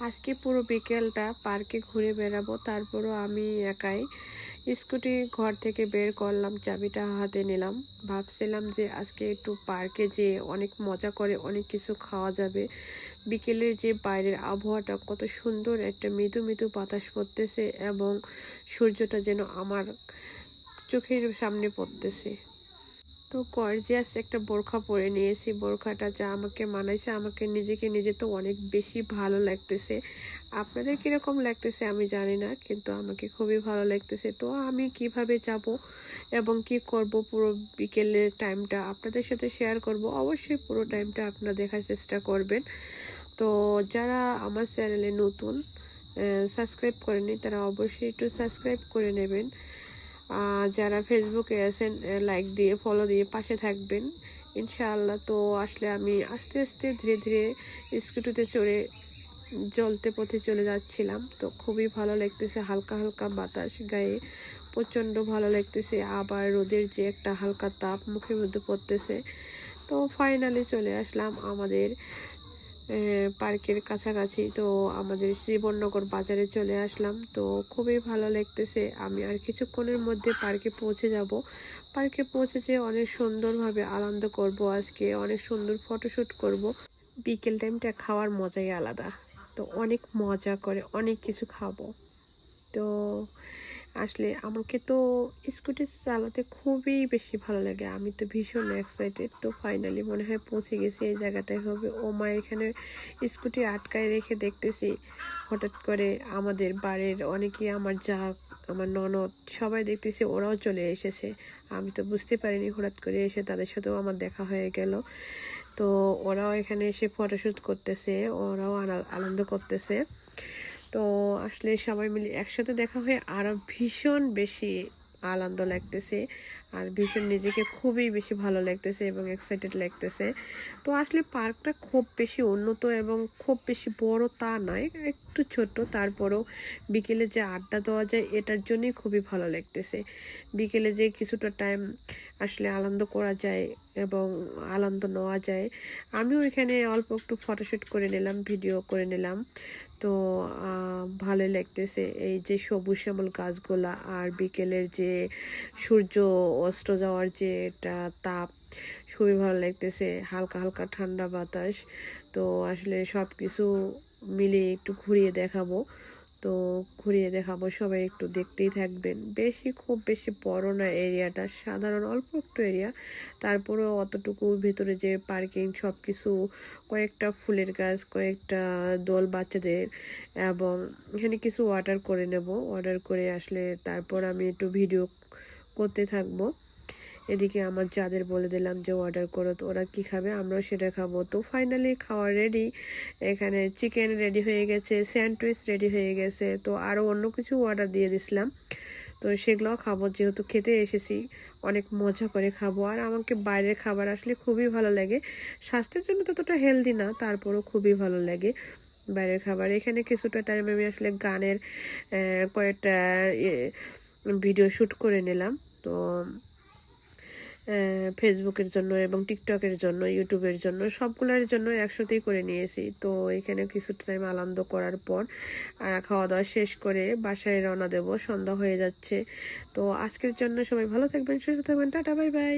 আজকে পুরো বিকেলটা পার্কে ঘুরে বেড়াবো, তারপরও আমি একাই স্কুটি ঘর থেকে বের করলাম, চাবিটা হাতে নিলাম। ভাবছিলাম যে আজকে একটু পার্কে যে অনেক মজা করে অনেক কিছু খাওয়া যাবে। বিকেলের যে বাইরের আবহাওয়াটা কত সুন্দর, একটা মৃদু মৃদু বাতাস পড়তেছে এবং সূর্যটা যেন আমার চোখের সামনে পড়তেছে। তো গর্জিয়াস একটা বোরখা পরে নিয়েছি। বোরখাটা যা আমাকে মানাইছে, আমাকে নিজেকে নিজে তো অনেক বেশি ভালো লাগতেছে। আপনাদের কীরকম লাগতেছে আমি জানি না, কিন্তু আমাকে খুবই ভালো লাগতেছে। তো আমি কীভাবে যাব এবং কি করব পুরো বিকেলের টাইমটা আপনাদের সাথে শেয়ার করব। অবশ্যই পুরো টাইমটা আপনারা দেখার চেষ্টা করবেন। তো যারা আমার চ্যানেলে নতুন সাবস্ক্রাইব করেনি তারা অবশ্যই একটু সাবস্ক্রাইব করে নেবেন। যারা ফেসবুকে আছেন লাইক দিয়ে ফলো দিয়ে পাশে থাকবেন। ইনশাআল্লাহ তো আসলে আমি আস্তে আস্তে ধীরে ধীরে স্কুটিতে চড়ে জলতে পথে চলে যাচ্ছিলাম। তো খুবই ভালো লাগতেছে, হালকা হালকা বাতাস গায়ে, প্রচণ্ড ভালো লাগতেছে। আবার রোদের যে একটা হালকা তাপ মুখের মধ্যে পড়তেছে। তো ফাইনালি চলে আসলাম আমাদের পার্কের কাছাকাছি, তো আমাদের জীবননগর বাজারে চলে আসলাম। তো খুবই ভালো লাগতেছে। আমি আর কিছুক্ষণের মধ্যে পার্কে পৌঁছে যাব। পার্কে পৌঁছে যে অনেক সুন্দরভাবে আনন্দ করব আজকে, অনেক সুন্দর ফটোশ্যুট করব। বিকেল টাইমটা খাওয়ার মজাই আলাদা। তো অনেক মজা করে অনেক কিছু খাব। তো আসলে আমাকে তো স্কুটি চালাতে খুবই বেশি ভালো লাগে। আমি তো ভীষণ এক্সাইটেড তো ফাইনালি মনে হয় পৌঁছে গেছি এই জায়গাটায় হবে। ও মা এখানে স্কুটি আটকায় রেখে দেখতেছি। হঠাৎ করে আমাদের বাড়ির অনেকেই আমার যা, আমার ননদ সবাই দেখতেছি, ওরাও চলে এসেছে। আমি তো বুঝতে পারিনি হঠাৎ করে এসে তাদের সাথেও আমার দেখা হয়ে গেল। তো ওরাও এখানে এসে ফটোশ্যুট করতেছে, ওরাও আনা- আনন্দ করতেছে। তো আসলে সবাই মিলে একসাথে দেখা হয়ে আরও ভীষণ বেশি আনন্দ লাগতেছে। আর ভীষণ নিজেকে খুবই বেশি ভালো লাগতেছে এবং এক্সাইটেড লাগতেছে। তো আসলে পার্কটা খুব বেশি উন্নত এবং খুব বেশি বড় তা নয়, একটু ছোট তারপরেও বিকেলে যে আড্ডা দেওয়া যায়, এটার জন্যই খুবই ভালো লাগতেছে। বিকেলে যে কিছুটা টাইম আসলে আনন্দ করা যায় এবং আনন্দ নেওয়া যায়। আমিও এখানে অল্প একটু ফটোশ্যুট করে নিলাম ভিডিও করে নিলাম। তো ভালো লাগতেছে এই যে সবুজ শ্যামল গাছগুলা আর বিকেলের যে সূর্য অস্ত যাওয়ার যে একটা তাপ, খুবই ভালো লাগতেছে। হালকা হালকা ঠান্ডা বাতাস। তো আসলে সব কিছু মিলিয়ে একটু ঘুরিয়ে দেখাবো। তো ঘুরিয়ে দেখাবো, সবাই একটু দেখতেই থাকবেন। বেশি, খুব বেশি বড় না এরিয়াটা, সাধারণ অল্প একটু এরিয়া। তারপরেও অতটুকু ভিতরে যে পার্কিং সব কিছু কয়েকটা ফুলের গাছ, কয়েকটা দোল বাচ্চাদের, এবং এখানে কিছু অর্ডার করে নেব। অর্ডার করে আসলে তারপর আমি একটু ভিডিও করতে থাকব। এদিকে আমার যাদের বলে দিলাম যে অর্ডার করো, তো ওরা কি খাবে? আমরাও সেটা খাব। তো ফাইনালি খাওয়া রেডি এখানে চিকেন রেডি হয়ে গেছে স্যান্ডউইচ রেডি হয়ে গেছে, তো আরও অন্য কিছু অর্ডার দিয়ে দিছিলাম। তো সেগুলোও খাব, যেহেতু খেতে এসেছি, অনেক মজা করে খাব। আর আমাকে বাইরের খাবার আসলে খুবই ভালো লাগে। স্বাস্থ্যের জন্য ততটা হেলদি না, তারপরও খুবই ভালো লাগে বাইরের খাবার। এখানে কিছুটা টাইম আমি আসলে গানের কয়েকটা ভিডিও শ্যুট করে নিলাম। তো ফেসবুকের জন্য এবং টিকটকের জন্য ইউটিউবের জন্য, সবগুলোর জন্য একসাথেই করে নিয়েছি। তো এখানে কিছু টাইম আনন্দ করার পর খাওয়া দাওয়া শেষ করে বাসায় রওনা দেব। সন্ধ্যা হয়ে যাচ্ছে। তো আজকের জন্য সবাই ভালো থাকবেন, সুস্থ থাকবেন। Tata bye bye